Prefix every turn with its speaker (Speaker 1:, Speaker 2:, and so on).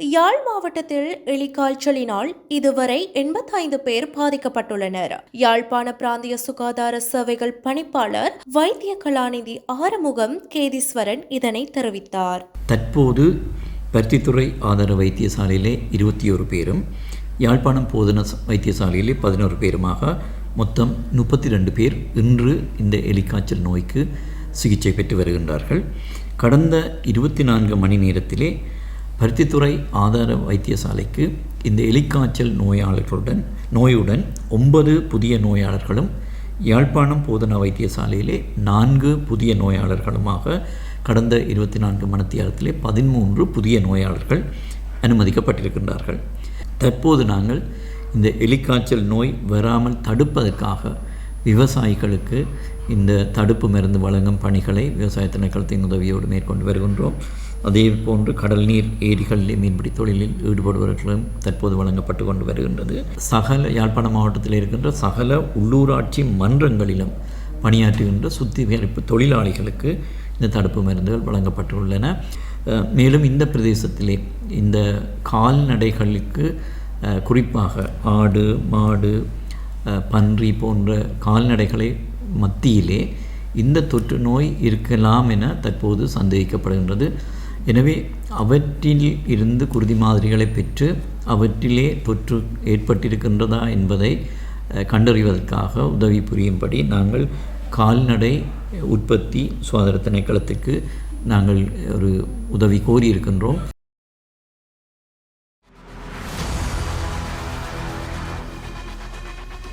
Speaker 1: யாழ் மாவட்டத்தில் எலிக்காய்ச்சலினால் இதுவரை எண்பத்தைந்து பேர் பாதிக்கப்பட்டுள்ளனர். யாழ்ப்பாண பிராந்திய சுகாதார சேவைகள் பணிப்பாளர் வைத்திய கலாநிதி ஆறுமுகம் கேதீஸ்வரன் இதனை தெரிவித்தார்.
Speaker 2: தற்போது பருத்தித்துறை ஆதார வைத்தியசாலையிலே இருபத்தி ஒரு பேரும் யாழ்ப்பாணம் போதன வைத்தியசாலையிலே பதினோரு பேருமாக மொத்தம் முப்பத்தி ரெண்டு பேர் இன்று இந்த எலிக்காய்ச்சல் நோய்க்கு சிகிச்சை பெற்று வருகின்றார்கள். கடந்த இருபத்தி நான்கு மணி நேரத்திலே பருத்தித்துறை ஆதார வைத்தியசாலைக்கு இந்த எலிக்காய்ச்சல் நோயாளர்களுடன் நோயுடன் ஒன்பது புதிய நோயாளர்களும் யாழ்ப்பாணம் போதனா வைத்தியசாலையிலே நான்கு புதிய நோயாளர்களுமாக கடந்த இருபத்தி நான்கு மணித்தியாரத்திலே பதிமூன்று புதிய நோயாளர்கள் அனுமதிக்கப்பட்டிருக்கின்றார்கள். தற்போது நாங்கள் இந்த எலிக்காய்ச்சல் நோய் வராமல் தடுப்பதற்காக விவசாயிகளுக்கு இந்த தடுப்பு மருந்து வழங்கும் பணிகளை விவசாய திணைக்களத்தின் உதவியோடு மேற்கொண்டு வருகின்றோம். அதே போன்று கடல் நீர் ஏரிகளிலே மீன்பிடி தொழிலில் ஈடுபடுபவர்களும் தற்போது வழங்கப்பட்டு கொண்டு வருகின்றது. சகல யாழ்ப்பாண மாவட்டத்தில் இருக்கின்ற சகல உள்ளூராட்சி மன்றங்களிலும் பணியாற்றுகின்ற சுத்திகரிப்பு தொழிலாளிகளுக்கு இந்த தடுப்பு மருந்துகள் வழங்கப்பட்டுள்ளன. மேலும் இந்த பிரதேசத்திலே இந்த கால்நடைகளுக்கு குறிப்பாக ஆடு மாடு பன்றி போன்ற கால்நடைகளை மத்தியிலே இந்த தொற்று நோய் இருக்கலாம் என தற்போது சந்தேகிக்கப்படுகின்றது. எனவே அவற்றில் இருந்து குருதி மாதிரிகளை பெற்று அவற்றிலே தொற்று ஏற்பட்டிருக்கின்றதா என்பதை கண்டறிவதற்காக உதவி புரியும்படி நாங்கள் கால்நடை உற்பத்தி சுகாதார திணைக்களத்துக்கு நாங்கள் ஒரு உதவி கோரியிருக்கின்றோம்.